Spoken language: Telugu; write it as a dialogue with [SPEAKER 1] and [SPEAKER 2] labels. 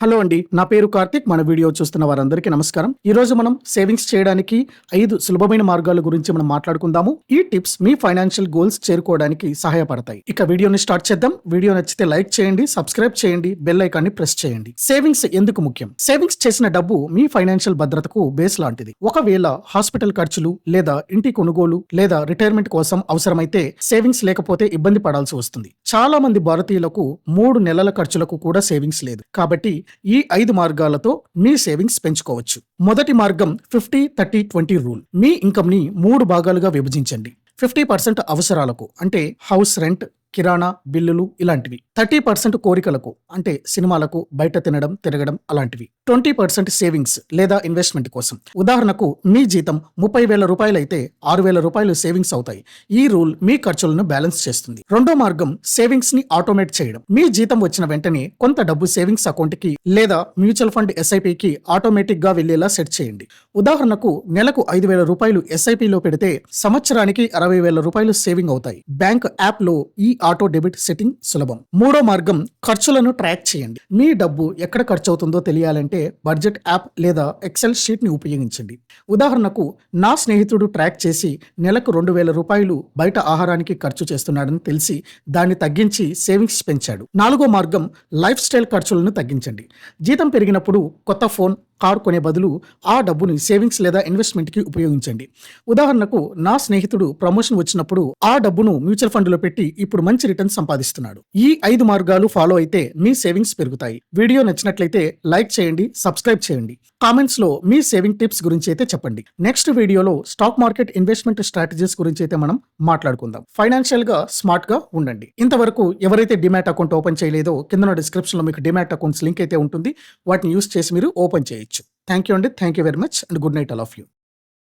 [SPEAKER 1] హలో అండి నా పేరు కార్తిక్ మన వీడియో చూస్తున్న వారందరికీ నమస్కారం. ఈ రోజు మనం సేవింగ్స్ చేయడానికి ఐదు సులభమైన మార్గాల గురించి మనం మాట్లాడుకుందాము. ఈ టిప్స్ మీ ఫైనాన్షియల్ గోల్స్ చేరుకోవడానికి సహాయపడతాయి. ఇక వీడియోని స్టార్ట్ చేద్దాం. వీడియో నచ్చితే లైక్ చేయండి సబ్స్క్రైబ్ చేయండి బెల్ ఐకాన్ని ప్రెస్ చేయండి. సేవింగ్స్ ఎందుకు ముఖ్యం? సేవింగ్స్ చేసిన డబ్బు మీ ఫైనాన్షియల్ భద్రతకు బేస్ లాంటిది. ఒకవేళ హాస్పిటల్ ఖర్చులు లేదా ఇంటి కొనుగోలు లేదా రిటైర్మెంట్ కోసం అవసరమైతే సేవింగ్స్ లేకపోతే ఇబ్బంది పడాల్సి వస్తుంది. చాలా మంది భారతీయులకు మూడు నెలల ఖర్చులకు కూడా సేవింగ్స్ లేదు. కాబట్టి ఈ ఐదు మార్గాలతో మీ సేవింగ్స్ పెంచుకోవచ్చు. మొదటి మార్గం ఫిఫ్టీ థర్టీ ట్వంటీ రూల్. మీ ఇన్కమ్ని మూడు భాగాలుగా విభజించండి. ఫిఫ్టీ పర్సెంట్ అవసరాలకు అంటే హౌస్ రెంట్ కిరాణా బిల్లులు ఇలాంటివి. థర్టీ పర్సెంట్ కోరికలకు అంటే సినిమాలకు బయట తినడం తిరగడం అలాంటివి. ట్వంటీ పర్సెంట్ సేవింగ్స్ లేదా ఇన్వెస్ట్మెంట్ కోసం. ఉదాహరణకు మీ జీతం ముప్పై వేల రూపాయలైతే ఆరు వేల రూపాయలు సేవింగ్స్ అవుతాయి. ఈ రూల్ మీ ఖర్చులను బ్యాలెన్స్ చేస్తుంది. రెండో మార్గం సేవింగ్స్ని ఆటోమేట్ చేయడం. మీ జీతం వచ్చిన వెంటనే కొంత డబ్బు సేవింగ్స్ అకౌంట్కి లేదా మ్యూచువల్ ఫండ్ ఎస్ఐపికి ఆటోమేటిక్గా వెళ్ళేలా సెట్ చేయండి. ఉదాహరణకు నెలకు ఐదు వేల రూపాయలు ఎస్ఐపిలో పెడితే సంవత్సరానికి అరవై వేల రూపాయలు సేవింగ్ అవుతాయి. బ్యాంక్ యాప్లో ఈ ఆటో డెబిట్ సెట్టింగ్ సులభం. మూడో మార్గం ఖర్చులను ట్రాక్ చేయండి. మీ డబ్బు ఎక్కడ ఖర్చు అవుతుందో తెలియాలంటే బడ్జెట్ యాప్ లేదా ఎక్సెల్ షీట్ని ఉపయోగించండి. ఉదాహరణకు నా స్నేహితుడు ట్రాక్ చేసి నెలకు రెండు వేల రూపాయలు బయట ఆహారానికి ఖర్చు చేస్తున్నాడని తెలిసి దాన్ని తగ్గించి సేవింగ్స్ పెంచాడు. నాలుగో మార్గం లైఫ్ స్టైల్ ఖర్చులను తగ్గించండి. జీతం పెరిగినప్పుడు కొత్త ఫోన్ కారు కొనే బదులు ఆ డబ్బుని సేవింగ్స్ లేదా ఇన్వెస్ట్మెంట్కి ఉపయోగించండి. ఉదాహరణకు నా స్నేహితుడు ప్రమోషన్ వచ్చినప్పుడు ఆ డబ్బును మ్యూచువల్ ఫండ్లో పెట్టి ఇప్పుడు మంచి రిటర్న్ సంపాదిస్తున్నాడు. ఈ ఐదు మార్గాలు ఫాలో అయితే మీ సేవింగ్స్ పెరుగుతాయి. వీడియో నచ్చినట్లయితే లైక్ చేయండి సబ్స్క్రైబ్ చేయండి. కామెంట్స్లో మీ సేవింగ్ టిప్స్ గురించి అయితే చెప్పండి. నెక్స్ట్ వీడియోలో స్టాక్ మార్కెట్ ఇన్వెస్ట్మెంట్ స్ట్రాటజీస్ గురించి అయితే మనం మాట్లాడుకుందాం. ఫైనాన్షియల్గా స్మార్ట్గా ఉండండి. ఇంతవరకు ఎవరైతే డిమాట్ అకౌంట్ ఓపెన్ చేయలేదో కింద డిస్క్రిప్షన్లో మీకు డిమాట్ అకౌంట్స్ లింక్ అయితే ఉంటుంది. వాటిని యూస్ చేసి మీరు ఓపెన్ చేయొచ్చు థ్యాంక్ యూ అండి. Thank you very much and good night all of you.